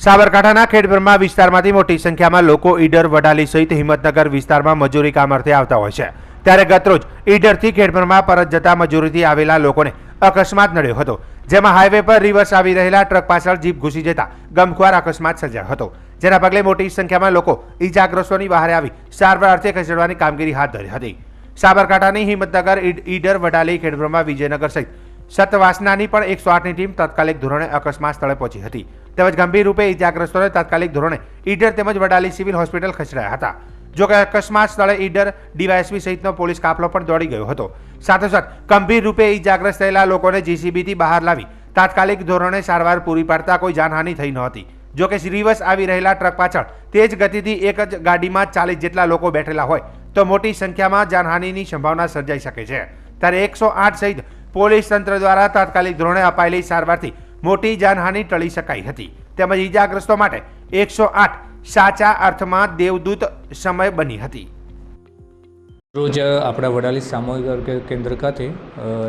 સાબરકાંઠાના ખેડબ્રહ્મા વિસ્તારમાંથી મોટી સંખ્યામાં લોકો ઈડર, વડાલી સહિત હિંમતનગર વિસ્તારમાં મજૂરી કામ અર્થે આવતા હોય છે. ત્યારે ગતરોજ ઈડરથી ખેડબ્રહ્મા પરત જતા મજૂરીથી આવેલા લોકોને અકસ્માત નડ્યો હતો, જેમાં હાઈવે પર રિવર્સ આવી રહેલા ટ્રક પાછળ જીપ ઘૂસી જતા ગમખ્વાર અકસ્માત સર્જાયો હતો. જેના પગલે મોટી સંખ્યામાં લોકો ઈજાગ્રસ્તોની બહાર આવી સારવાર અર્થે ખસેડવાની કામગીરી હાથ ધરી હતી. સાબરકાંઠાની હિંમતનગર ઈડ- ઈડર, વડાલી, ખેડબ્રહ્મા, વિજયનગર સહિત સતવાસનાની પણ એકસો આઠની ટીમ તાત્કાલિક ધોરણે અકસ્માત સ્થળે પહોંચી હતી. તેમજ ગંભીર રૂપે ઇજાગ્રસ્તોને તાત્કાલિક ધોરણે ઈડર તેમજ વડાલી સિવિલ હોસ્પિટલ ખસેડાયા હતા. જો કે અકસ્માત સ્થળે ઈડર ડીવાયએસપી સહિતનો પોલીસ કાફલો પણ દોડી ગયો હતો. સાથોસાથ, ગંભીર રૂપે ઇજાગ્રસ્ત થયેલા લોકોને જીસીબીથી બહાર લાવી તાત્કાલિક ધોરણે સારવાર પૂરી પાડતા કોઈ જાનહાનિ થઈ નહોતી જો કે રિવર્સ આવી રહેલા ટ્રક પાછળ તેજ ગતિથી એક જ ગાડીમાં ચાલીસ જેટલા લોકો બેઠેલા હોય તો મોટી સંખ્યામાં જાનહાનિની સંભાવના સર્જાઈ શકે છે. ત્યારે એકસો આઠ સહિત પોલીસ તંત્ર દ્વારા તાત્કાલિક ધોરણે અપાયેલી સારવારથી મોટી જાનહાનિ ટળી શકાઈ હતી. તેમજ ઈજાગ્રસ્તો માટે એકસો આઠ સાચા અર્થમાં દેવદૂત સમય બની હતી. રોજ આપણા વડાલી સામૂહિક આરોગ્ય કેન્દ્ર ખાતે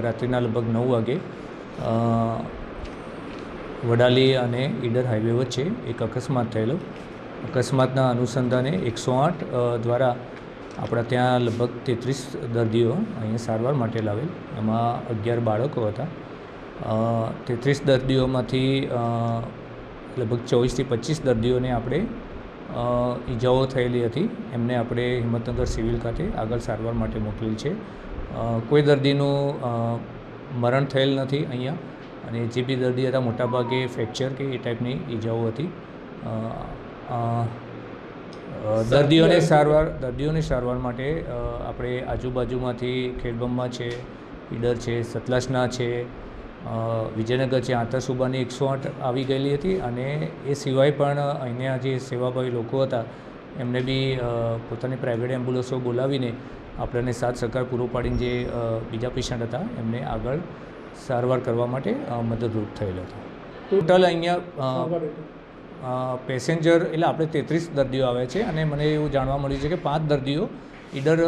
રાત્રિના લગભગ નવ વાગે વડાલી અને ઈડર હાઈવે વચ્ચે એક અકસ્માત થયેલો. અકસ્માતના અનુસંધાને એકસો આઠ દ્વારા આપણા ત્યાં લગભગ તેત્રીસ દર્દીઓ અહીંયા સારવાર માટે લાવેલ. એમાં અગિયાર બાળકો હતા. તેત્રીસ દર્દીઓમાંથી લગભગ ચોવીસથી પચીસ દર્દીઓને આપણે ઈજાઓ થયેલી હતી. એમને આપણે હિંમતનગર સિવિલ ખાતે આગળ સારવાર માટે મોકલેલ છે. કોઈ દર્દીનું મરણ થયેલ નથી અહીંયા. અને જે બી દર્દી હતા, મોટાભાગે ફ્રેક્ચર કે એ ટાઈપની ઈજાઓ હતી. દર્દીઓને સારવાર, દર્દીઓની સારવાર માટે આપણે આજુબાજુમાંથી ખેડબમ્બા છે, ઈડર છે, સતલાસના છે વિજયનગર છે આંતરસુબાની એકસો આઠ આવી ગયેલી હતી અને એ સિવાય પણ અહીંયા જે સેવાભાવી લોકો હતા. એમને બી પોતાની પ્રાઇવેટ એમ્બ્યુલન્સો બોલાવીને આપણને સાથ સહકાર પૂરો પાડીને જે બીજા પેશન્ટ હતા, એમને આગળ સારવાર કરવા માટે મદદરૂપ થયેલ હતા. ટોટલ અહીંયા પેસેન્જર એટલે આપણે તેત્રીસ દર્દીઓ આવે છે અને મને એવું જાણવા મળ્યું છે કે પાંચ દર્દીઓ ઈડર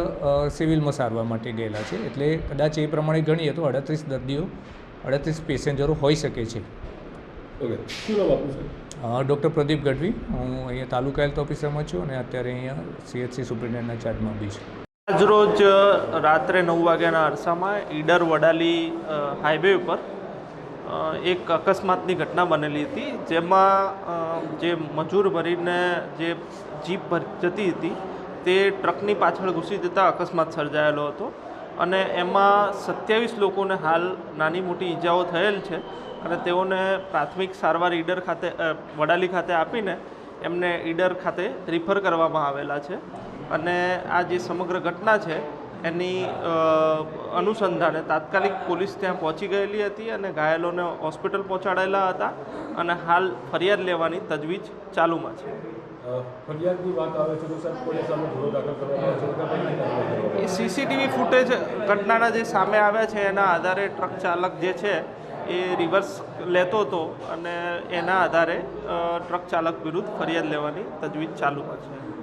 સિવિલમાં સારવાર માટે ગયેલા છે. એટલે કદાચ એ પ્રમાણે ગણીએ તો અડત્રીસ દર્દીઓ અડત્રીસ પેસેન્જરો હોઈ શકે છે. ડૉક્ટર પ્રદીપ ગઢવી. હું અહીંયા તાલુકા હેલ્થ ઓફિસરમાં છું અને અત્યારે અહીંયા સીએચસી સુપ્રિન્ટેન્ડન્ટના ચાર્જમાં બી છું. આજરોજ રાત્રે નવ વાગ્યાના અરસામાં ઈડર વડાલી હાઈવે ઉપર એક અકસ્માતની ઘટના બનેલી હતી, જેમાં જે મજૂર ભરીને જે જીપ જતી હતી, તે ટ્રકની પાછળ ઘૂસી જતાં અકસ્માત સર્જાયેલો હતો. અને એમાં સત્યાવીસ લોકોને હાલ નાની મોટી ઈજાઓ થયેલ છે અને તેઓને પ્રાથમિક સારવાર ઈડર ખાતે વડાલી ખાતે આપીને એમને ઈડર ખાતે રિફર કરવામાં આવેલા છે. અને આ જે સમગ્ર ઘટના છે એની અનુસંધાને તાત્કાલિક પોલીસ ત્યાં પહોંચી ગયેલી હતી અને ઘાયલોને હોસ્પિટલ પહોંચાડેલા હતા અને હાલ ફરિયાદ લેવાની તજવીજ ચાલુમાં છે. ફરિયાદની વાત આવે છે તો સાહેબ પોલીસ સામે ગુનો દાખલ કરવામાં આવે છે તો કઈ રીતે કાર્યવાહી કરવામાં એ સીસીટીવી ફૂટેજ ઘટનાના જે સામે આવ્યા છે એના આધારે ટ્રક ચાલક જે છે એ રિવર્સ લેતો હતો અને એના આધારે ટ્રક ચાલક વિરુદ્ધ ફરિયાદ લેવાની તજવીજ ચાલુમાં છે.